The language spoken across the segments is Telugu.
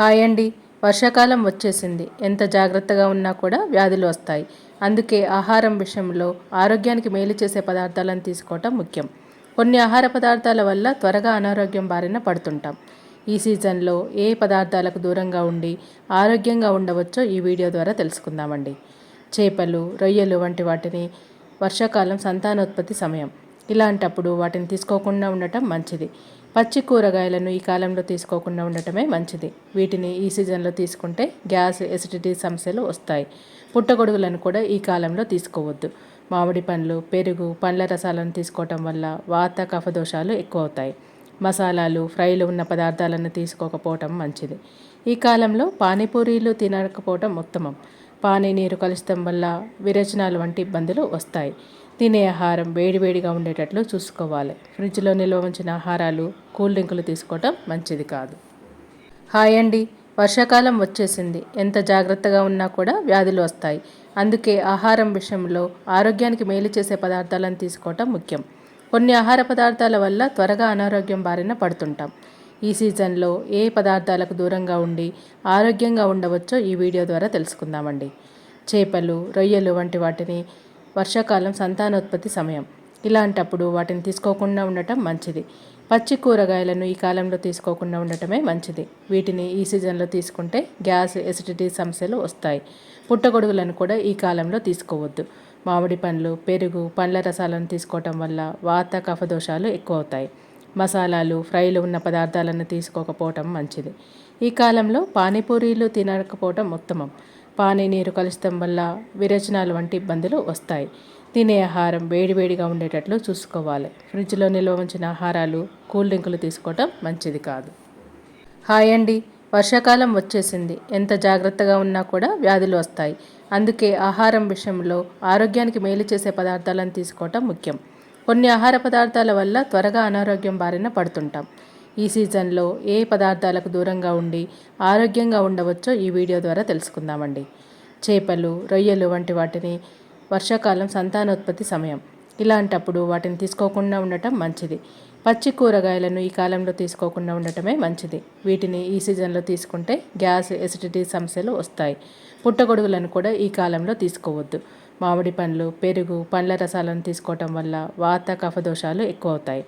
హాయ్ అండి వర్షాకాలం వచ్చేసింది. ఎంత జాగ్రత్తగా ఉన్నా కూడా వ్యాధులు వస్తాయి. అందుకే ఆహారం విషయంలో ఆరోగ్యానికి మేలు చేసే పదార్థాలను తీసుకోవటం ముఖ్యం. కొన్ని ఆహార పదార్థాల వల్ల త్వరగా అనారోగ్యం బారిన పడుతుంటాం. ఈ సీజన్లో ఏ పదార్థాలకు దూరంగా ఉండి ఆరోగ్యంగా ఉండవచ్చో ఈ వీడియో ద్వారా తెలుసుకుందామండి. చేపలు రొయ్యలు వంటి వాటిని వర్షాకాలం సంతానోత్పత్తి సమయం. ఇలాంటప్పుడు వాటిని తీసుకోకుండా ఉండటం మంచిది. పచ్చి కూరగాయలను ఈ కాలంలో తీసుకోకుండా ఉండటమే మంచిది. వీటిని ఈ సీజన్లో తీసుకుంటే గ్యాస్ ఎసిడిటీ సమస్యలు వస్తాయి. పుట్టగొడుగులను కూడా ఈ కాలంలో తీసుకోవద్దు. మామిడి పండ్లు పెరుగు పండ్ల రసాలను తీసుకోవటం వల్ల వాత కఫ దోషాలు ఎక్కువ అవుతాయి మసాలాలు ఫ్రైలు ఉన్న పదార్థాలను తీసుకోకపోవటం మంచిది. ఈ కాలంలో పానీపూరీలు తినకపోవటం ఉత్తమం. పానీ నీరు కలుషితం వల్ల విరేచనాలు వంటి ఇబ్బందులు వస్తాయి. తినే ఆహారం వేడివేడిగా ఉండేటట్లు చూసుకోవాలి. ఫ్రిడ్జ్లో నిల్వ ఉంచిన ఆహారాలు కూల్ డ్రింకులు తీసుకోవటం మంచిది కాదు. హాయ్ అండి. వర్షాకాలం వచ్చేసింది. ఎంత జాగ్రత్తగా ఉన్నా కూడా వ్యాధులు వస్తాయి. అందుకే ఆహారం విషయంలో ఆరోగ్యానికి మేలు చేసే పదార్థాలను తీసుకోవటం ముఖ్యం. కొన్ని ఆహార పదార్థాల వల్ల త్వరగా అనారోగ్యం బారిన పడుతుంటాం. ఈ సీజన్లో ఏ పదార్థాలకు దూరంగా ఉండి ఆరోగ్యంగా ఉండవచ్చో ఈ వీడియో ద్వారా తెలుసుకుందామండి. చేపలు రొయ్యలు వంటి వాటిని వర్షాకాలం సంతానోత్పత్తి సమయం. ఇలాంటప్పుడు వాటిని తీసుకోకుండా ఉండటం మంచిది. పచ్చి కూరగాయలను ఈ కాలంలో తీసుకోకుండా ఉండటమే మంచిది. వీటిని ఈ సీజన్లో తీసుకుంటే గ్యాస్ ఎసిడిటీ సమస్యలు వస్తాయి. పుట్టగొడుగులను కూడా ఈ కాలంలో తీసుకోవద్దు. మామిడి పండ్లు పెరుగు పండ్ల రసాలను తీసుకోవటం వల్ల వాత కఫ దోషాలు ఎక్కువ అవుతాయి మసాలాలు ఫ్రైలు ఉన్న పదార్థాలను తీసుకోకపోవటం మంచిది. ఈ కాలంలో పానీపూరీలు తినకపోవటం ఉత్తమం. పానీ నీరు కలుషితం వల్ల విరచనాలు వంటి ఇబ్బందులు వస్తాయి. తినే ఆహారం వేడివేడిగా ఉండేటట్లు చూసుకోవాలి. ఫ్రిడ్జ్లో నిల్వ ఉంచిన ఆహారాలు కూల్ డ్రింకులు తీసుకోవటం మంచిది కాదు. హాయ్ అండి. వర్షాకాలం వచ్చేసింది. ఎంత జాగ్రత్తగా ఉన్నా కూడా వ్యాధులు వస్తాయి. అందుకే ఆహారం విషయంలో ఆరోగ్యానికి మేలు చేసే పదార్థాలను తీసుకోవటం ముఖ్యం. కొన్ని ఆహార పదార్థాల వల్ల త్వరగా అనారోగ్యం బారిన పడుతుంటాం. ఈ సీజన్లో ఏ పదార్థాలకు దూరంగా ఉండి ఆరోగ్యంగా ఉండవచ్చో ఈ వీడియో ద్వారా తెలుసుకుందామండి. చేపలు రొయ్యలు వంటి వాటిని వర్షాకాలం సంతానోత్పత్తి సమయం. ఇలాంటప్పుడు వాటిని తీసుకోకుండా ఉండటం మంచిది. పచ్చి కూరగాయలను ఈ కాలంలో తీసుకోకుండా ఉండటమే మంచిది. వీటిని ఈ సీజన్లో తీసుకుంటే గ్యాస్ ఎసిడిటీ సమస్యలు వస్తాయి. పుట్టగొడుగులను కూడా ఈ కాలంలో తీసుకోవద్దు. మామిడి పండ్లు పెరుగు పండ్ల రసాలను తీసుకోవటం వల్ల వాత కఫ దోషాలు ఎక్కువ అవుతాయి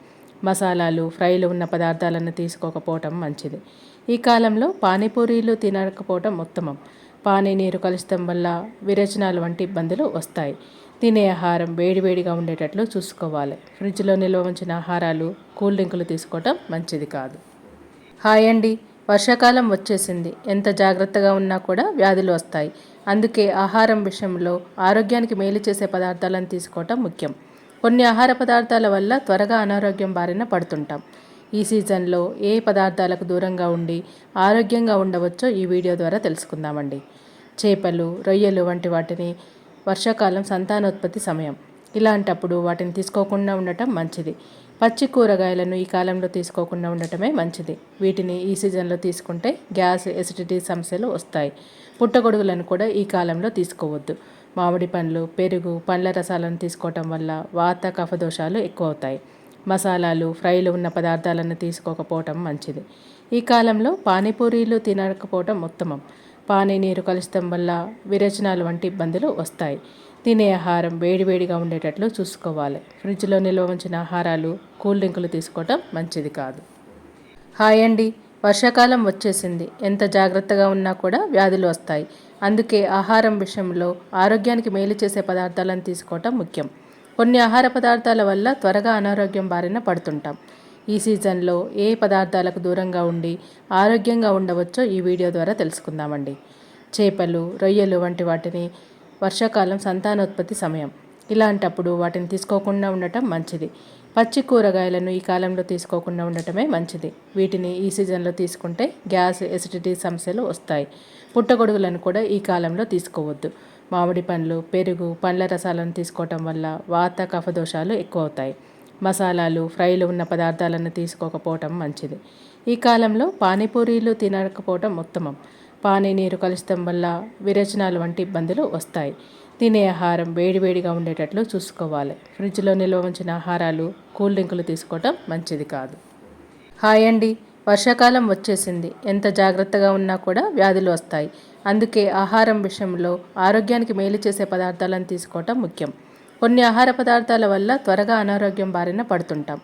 మసాలాలు ఫ్రైలు ఉన్న పదార్థాలను తీసుకోకపోవటం మంచిది. ఈ కాలంలో పానీపూరీలు తినకపోవటం ఉత్తమం. పానీ నీరు కలుషితం వల్ల విరేచనాలు వంటి ఇబ్బందులు వస్తాయి. తినే ఆహారం వేడివేడిగా ఉండేటట్లు చూసుకోవాలి. ఫ్రిడ్జ్లో నిల్వ ఉంచిన ఆహారాలు కూల్ డ్రింకులు తీసుకోవటం మంచిది కాదు. హాయ్ అండి. వర్షాకాలం వచ్చేసింది. ఎంత జాగ్రత్తగా ఉన్నా కూడా వ్యాధులు వస్తాయి. అందుకే ఆహారం విషయంలో ఆరోగ్యానికి మేలు చేసే పదార్థాలను తీసుకోవటం ముఖ్యం. కొన్ని ఆహార పదార్థాల వల్ల త్వరగా అనారోగ్యం బారిన పడుతుంటాం. ఈ సీజన్లో ఏ పదార్థాలకు దూరంగా ఉండి ఆరోగ్యంగా ఉండవచ్చో ఈ వీడియో ద్వారా తెలుసుకుందామండి. చేపలు రొయ్యలు వంటి వాటిని వర్షాకాలం సంతానోత్పత్తి సమయం. ఇలాంటప్పుడు వాటిని తీసుకోకుండా ఉండటం మంచిది. పచ్చి కూరగాయలను ఈ కాలంలో తీసుకోకుండా ఉండటమే మంచిది. వీటిని ఈ సీజన్లో తీసుకుంటే గ్యాస్ ఎసిడిటీ సమస్యలు వస్తాయి. పుట్టగొడుగులను కూడా ఈ కాలంలో తీసుకోవద్దు. మామిడి పండ్లు పెరుగు పండ్ల రసాలను తీసుకోవటం వల్ల వాత కఫ దోషాలు ఎక్కువ అవుతాయి మసాలాలు ఫ్రైలు ఉన్న పదార్థాలను తీసుకోకపోవటం మంచిది. ఈ కాలంలో పానీపూరీలు తినకపోవటం ఉత్తమం. పానీ నీరు కలుషితం వల్ల విరేచనాలు వంటి ఇబ్బందులు వస్తాయి. తినే ఆహారం వేడివేడిగా ఉండేటట్లు చూసుకోవాలి. ఫ్రిడ్జ్లో నిల్వ ఉంచిన ఆహారాలు కూల్ డ్రింకులు తీసుకోవటం మంచిది కాదు. హాయ్ అండి. వర్షాకాలం వచ్చేసింది. ఎంత జాగ్రత్తగా ఉన్నా కూడా వ్యాధులు వస్తాయి. అందుకే ఆహారం విషయంలో ఆరోగ్యానికి మేలు చేసే పదార్థాలను తీసుకోవటం ముఖ్యం. కొన్ని ఆహార పదార్థాల వల్ల త్వరగా అనారోగ్యం బారిన పడుతుంటాం. ఈ సీజన్లో ఏ పదార్థాలకు దూరంగా ఉండి ఆరోగ్యంగా ఉండవచ్చో ఈ వీడియో ద్వారా తెలుసుకుందామండి. చేపలు రొయ్యలు వంటి వాటిని వర్షాకాలం సంతానోత్పత్తి సమయం. ఇలాంటప్పుడు వాటిని తీసుకోకుండా ఉండటం మంచిది. పచ్చి కూరగాయలను ఈ కాలంలో తీసుకోకుండా ఉండటమే మంచిది. వీటిని ఈ సీజన్లో తీసుకుంటే గ్యాస్ ఎసిడిటీ సమస్యలు వస్తాయి. పుట్టగొడుగులను కూడా ఈ కాలంలో తీసుకోవద్దు. మామిడి పండ్లు పెరుగు పండ్ల రసాలను తీసుకోవటం వల్ల వాత కఫ దోషాలు ఎక్కువ అవుతాయి మసాలాలు ఫ్రైలు ఉన్న పదార్థాలను తీసుకోకపోవటం మంచిది. ఈ కాలంలో పానీపూరీలు తినకపోవటం ఉత్తమం. పానీ నీరు కలుషితం వల్ల విరేచనాలు వంటి ఇబ్బందులు వస్తాయి. తినే ఆహారం వేడివేడిగా ఉండేటట్లు చూసుకోవాలి. ఫ్రిడ్జ్లో నిల్వ ఉంచిన ఆహారాలు కూల్ డ్రింకులు తీసుకోవటం మంచిది కాదు. హాయ్ అండి. వర్షాకాలం వచ్చేసింది. ఎంత జాగ్రత్తగా ఉన్నా కూడా వ్యాధులు వస్తాయి. అందుకే ఆహారం విషయంలో ఆరోగ్యానికి మేలు చేసే పదార్థాలను తీసుకోవటం ముఖ్యం. కొన్ని ఆహార పదార్థాల వల్ల త్వరగా అనారోగ్యం బారిన పడుతుంటాం.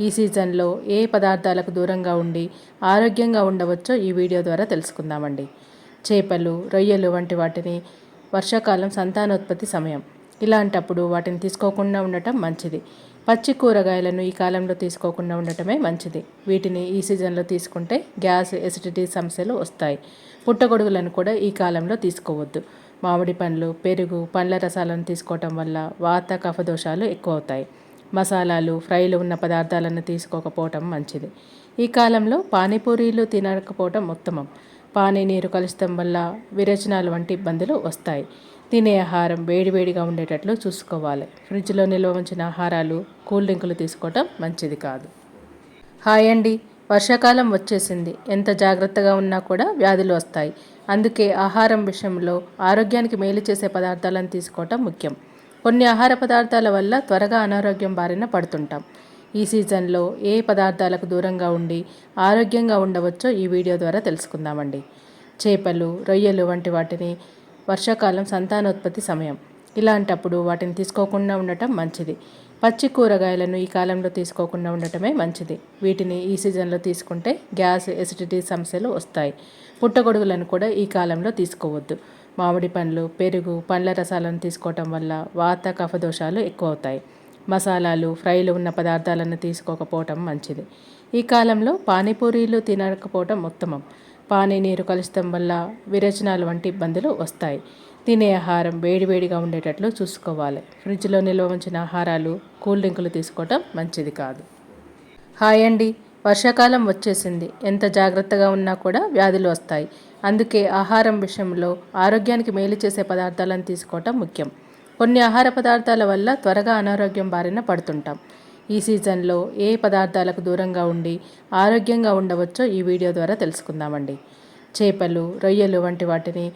ఈ సీజన్లో ఏ పదార్థాలకు దూరంగా ఉండి ఆరోగ్యంగా ఉండవచ్చో ఈ వీడియో ద్వారా తెలుసుకుందామండి. చేపలు రొయ్యలు వంటి వాటిని వర్షాకాలం సంతానోత్పత్తి సమయం. ఇలాంటప్పుడు వాటిని తీసుకోకుండా ఉండటం మంచిది. పచ్చి కూరగాయలను ఈ కాలంలో తీసుకోకుండా ఉండటమే మంచిది. వీటిని ఈ సీజన్లో తీసుకుంటే గ్యాస్ ఎసిడిటీ సమస్యలు వస్తాయి. పుట్టగొడుగులను కూడా ఈ కాలంలో తీసుకోవద్దు. మామిడి పండ్లు పెరుగు పండ్ల రసాలను తీసుకోవటం వల్ల వాత కఫ దోషాలు ఎక్కువ అవుతాయి మసాలాలు ఫ్రైలు ఉన్న పదార్థాలను తీసుకోకపోవటం మంచిది. ఈ కాలంలో పానీపూరీలు తినకపోవటం ఉత్తమం. పానీ నీరు కలుషితం వల్ల విరచనాలు వంటి ఇబ్బందులు వస్తాయి. తినే ఆహారం వేడివేడిగా ఉండేటట్లు చూసుకోవాలి. ఫ్రిడ్జ్లో నిల్వ ఉంచిన ఆహారాలు కూల్ డ్రింకులు తీసుకోవటం మంచిది కాదు. హాయ్ అండి. వర్షాకాలం వచ్చేసింది. ఎంత జాగ్రత్తగా ఉన్నా కూడా వ్యాధులు వస్తాయి. అందుకే ఆహారం విషయంలో ఆరోగ్యానికి మేలు చేసే పదార్థాలను తీసుకోవటం ముఖ్యం. కొన్ని ఆహార పదార్థాల వల్ల త్వరగా అనారోగ్యం బారిన పడుతుంటాం. ఈ సీజన్లో ఏ పదార్థాలకు దూరంగా ఉండి ఆరోగ్యంగా ఉండవచ్చో ఈ వీడియో ద్వారా తెలుసుకుందామండి. చేపలు రొయ్యలు వంటి వాటిని వర్షాకాలం సంతానోత్పత్తి సమయం. ఇలాంటప్పుడు వాటిని తీసుకోకుండా ఉండటం మంచిది. పచ్చి కూరగాయలను ఈ కాలంలో తీసుకోకుండా ఉండటమే మంచిది. వీటిని ఈ సీజన్లో తీసుకుంటే గ్యాస్ ఎసిడిటీ సమస్యలు వస్తాయి. పుట్టగొడుగులను కూడా ఈ కాలంలో తీసుకోవద్దు. మామిడి పండ్లు పెరుగు పండ్ల రసాలను తీసుకోవటం వల్ల వాత కఫ దోషాలు ఎక్కువ అవుతాయి మసాలాలు ఫ్రైలు ఉన్న పదార్థాలను తీసుకోకపోవటం మంచిది. ఈ కాలంలో పానీపూరీలు తినకపోవటం ఉత్తమం. పానీ నీరు కలుషితం వల్ల విరేచనాలు వంటి ఇబ్బందులు వస్తాయి. తినే ఆహారం వేడివేడిగా ఉండేటట్లు చూసుకోవాలి. ఫ్రిడ్జ్లో నిల్వ ఉంచిన ఆహారాలు కూల్ డ్రింకులు తీసుకోవటం మంచిది కాదు. హాయ్ అండి. వర్షాకాలం వచ్చేసింది. ఎంత జాగ్రత్తగా ఉన్నా కూడా వ్యాధులు వస్తాయి. అందుకే ఆహారం విషయంలో ఆరోగ్యానికి మేలు చేసే పదార్థాలను తీసుకోవటం ముఖ్యం. కొన్ని ఆహార పదార్థాల వల్ల త్వరగా అనారోగ్యం బారిన పడుతుంటాం. ఈ సీజన్లో ఏ పదార్థాలకు దూరంగా ఉండి ఆరోగ్యంగా ఉండవచ్చో ఈ వీడియో ద్వారా తెలుసుకుందామండి. చేపలు రొయ్యలు వంటి వాటిని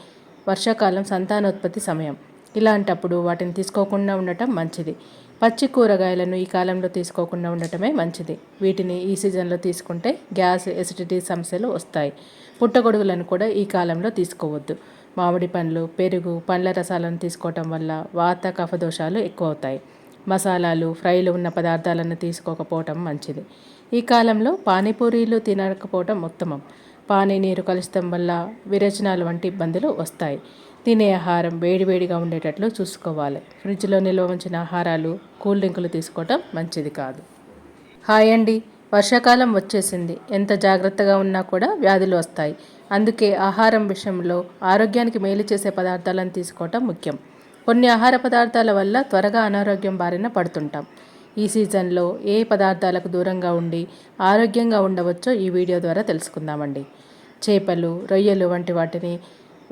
వర్షాకాలం సంతానోత్పత్తి సమయం. ఇలాంటప్పుడు వాటిని తీసుకోకుండా ఉండటం మంచిది. పచ్చి కూరగాయలను ఈ కాలంలో తీసుకోకుండా ఉండటమే మంచిది. వీటిని ఈ సీజన్లో తీసుకుంటే గ్యాస్ ఎసిడిటీ సమస్యలు వస్తాయి. పుట్టగొడుగులను కూడా ఈ కాలంలో తీసుకోవద్దు. మామిడి పండ్లు పెరుగు పండ్ల రసాలను తీసుకోవటం వల్ల వాత కఫ దోషాలు ఎక్కువ అవుతాయి మసాలాలు ఫ్రైలు ఉన్న పదార్థాలను తీసుకోకపోవటం మంచిది. ఈ కాలంలో పానీపూరీలు తినకపోవటం ఉత్తమం. పానీ నీరు కలుషితం వల్ల విరచనాలు వంటి ఇబ్బందులు వస్తాయి. తినే ఆహారం వేడివేడిగా ఉండేటట్లు చూసుకోవాలి. ఫ్రిడ్జ్లో నిల్వ ఉంచిన ఆహారాలు కూల్ డ్రింకులు తీసుకోవటం మంచిది కాదు. హాయ్ అండి. వర్షాకాలం వచ్చేసింది. ఎంత జాగ్రత్తగా ఉన్నా కూడా వ్యాధులు వస్తాయి. అందుకే ఆహారం విషయంలో ఆరోగ్యానికి మేలు చేసే పదార్థాలను తీసుకోవటం ముఖ్యం. కొన్ని ఆహార పదార్థాల వల్ల త్వరగా అనారోగ్యం బారిన పడుతుంటాం. ఈ సీజన్లో ఏ పదార్థాలకు దూరంగా ఉండి ఆరోగ్యంగా ఉండవచ్చో ఈ వీడియో ద్వారా తెలుసుకుందామండి. చేపలు రొయ్యలు వంటి వాటిని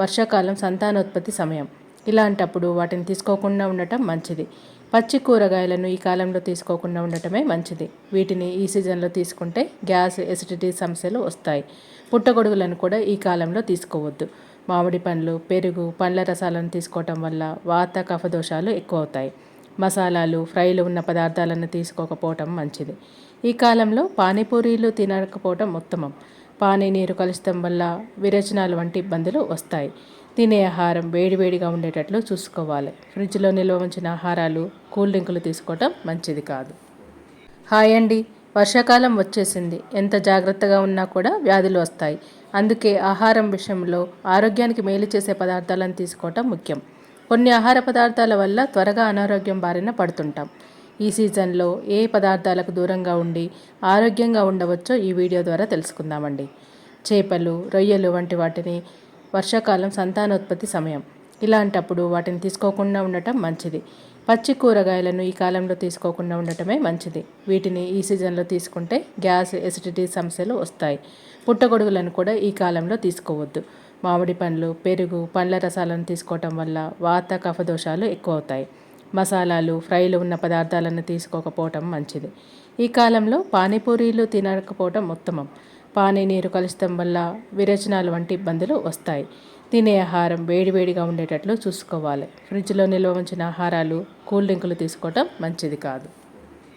వర్షాకాలం సంతానోత్పత్తి సమయం. ఇలాంటప్పుడు వాటిని తీసుకోకుండా ఉండటం మంచిది. పచ్చి కూరగాయలను ఈ కాలంలో తీసుకోకుండా ఉండటమే మంచిది. వీటిని ఈ సీజన్లో తీసుకుంటే గ్యాస్ ఎసిడిటీ సమస్యలు వస్తాయి. పుట్టగొడుగులను కూడా ఈ కాలంలో తీసుకోవద్దు. మామిడి పండ్లు పెరుగు పండ్ల రసాలను తీసుకోవటం వల్ల వాత కఫ దోషాలు ఎక్కువ అవుతాయి మసాలాలు ఫ్రైలు ఉన్న పదార్థాలను తీసుకోకపోవటం మంచిది. ఈ కాలంలో పానీపూరీలు తినకపోవటం ఉత్తమం. పానీ నీరు కలుషితం వల్ల విరేచనాలు వంటి ఇబ్బందులు వస్తాయి. తినే ఆహారం వేడివేడిగా ఉండేటట్లు చూసుకోవాలి. ఫ్రిడ్జ్లో నిల్వ ఉంచిన ఆహారాలు కూల్ డ్రింకులు తీసుకోవటం మంచిది కాదు. హాయ్ అండి. వర్షాకాలం వచ్చేసింది. ఎంత జాగ్రత్తగా ఉన్నా కూడా వ్యాధులు వస్తాయి. అందుకే ఆహారం విషయంలో ఆరోగ్యానికి మేలు చేసే పదార్థాలను తీసుకోవటం ముఖ్యం. కొన్ని ఆహార పదార్థాల వల్ల త్వరగా అనారోగ్యం బారిన పడుతుంటాం. ఈ సీజన్లో ఏ పదార్థాలకు దూరంగా ఉండి ఆరోగ్యంగా ఉండవచ్చో ఈ వీడియో ద్వారా తెలుసుకుందామండి. చేపలు రొయ్యలు వంటి వాటిని వర్షాకాలం సంతానోత్పత్తి సమయం. ఇలాంటప్పుడు వాటిని తీసుకోకుండా ఉండటం మంచిది. పచ్చి కూరగాయలను ఈ కాలంలో తీసుకోకుండా ఉండటమే మంచిది. వీటిని ఈ సీజన్లో తీసుకుంటే గ్యాస్ ఎసిడిటీ సమస్యలు వస్తాయి. పుట్టగొడుగులను కూడా ఈ కాలంలో తీసుకోవద్దు. మామిడి పండ్లు పెరుగు పండ్ల రసాలను తీసుకోవటం వల్ల వాత కఫ దోషాలు ఎక్కువ అవుతాయి మసాలాలు ఫ్రైలు ఉన్న పదార్థాలను తీసుకోకపోవటం మంచిది. ఈ కాలంలో పానీపూరీలు తినకపోవటం ఉత్తమం. పానీ నీరు కలుషితం వల్ల విరేచనాలు వంటి ఇబ్బందులు వస్తాయి. తినే ఆహారం వేడివేడిగా ఉండేటట్లు చూసుకోవాలి. ఫ్రిడ్జ్లో నిల్వ ఉంచిన ఆహారాలు కూల్ డ్రింకులు తీసుకోవటం మంచిది కాదు.